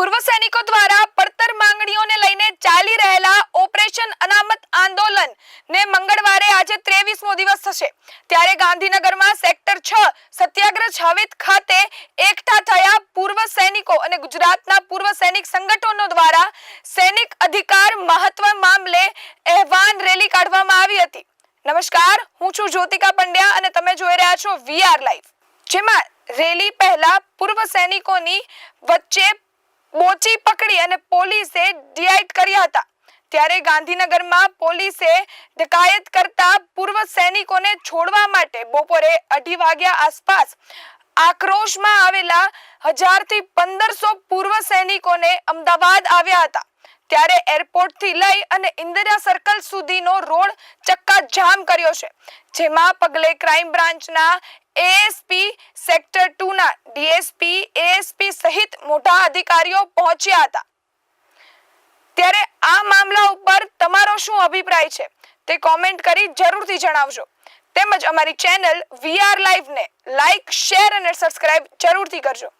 પૂર્વ સૈનિકો દ્વારા પડતર માંગણીઓને લઈને ચાલી રહેલા ઓપરેશન અનામત આંદોલન ને મંગળવારે આજે ત્રેવીસમો દિવસ થશે. ત્યારે ગાંધીનગરમાં સેક્ટર છ, સત્યાગ્રહ હવેત ખાતે એકઠા થયા પૂર્વ સૈનિકો અને ગુજરાતના પૂર્વ સૈનિક સંગઠનો દ્વારા સૈનિક અધિકાર મહત્વ મામલે અહેવાન રેલી કાઢવામાં આવી હતી. નમસ્કાર, હું છું જ્યોતિકા પંડ્યા અને તમે જોઈ રહ્યા છો વીઆર લાઈવ. જેમાં રેલી પહેલા પૂર્વ સૈનિકોની વચ્ચે બોચી પકડી અને પોલીસે ડિઆઈટ કર્યા હતા. ત્યારે ગાંધીનગરમાં પોલીસે ડકાયત કરતા પૂર્વ સૈનિકોને છોડવા માટે બપોરે અઢી વાગ્યા આસપાસ આક્રોશમાં આવેલા હજારથી પંદરસો પૂર્વ સૈનિકોને અમદાવાદ આવ્યા હતા. ત્યારે એરપોર્ટથી લઈ અને ઇન્દિરા સર્કલ સુધીનો રોડ ચક્કા જામ કર્યો છે. જેમાં પગલે ક્રાઇમ બ્રાન્ચના એએસપી સેક્ટર 2 ના ડીએસપી એએસપી સહિત મોટા અધિકારીઓ પહોંચ્યા હતા. ત્યારે આ મામલા ઉપર તમારો શું અભિપ્રાય છે? તે કોમેન્ટ કરી જરૂરથી જણાવજો. તેમજ અમારી ચેનલ વીઆર લાઈવ ને લાઈક શેર અને સબસ્ક્રાઇબ જરૂરથી કરજો.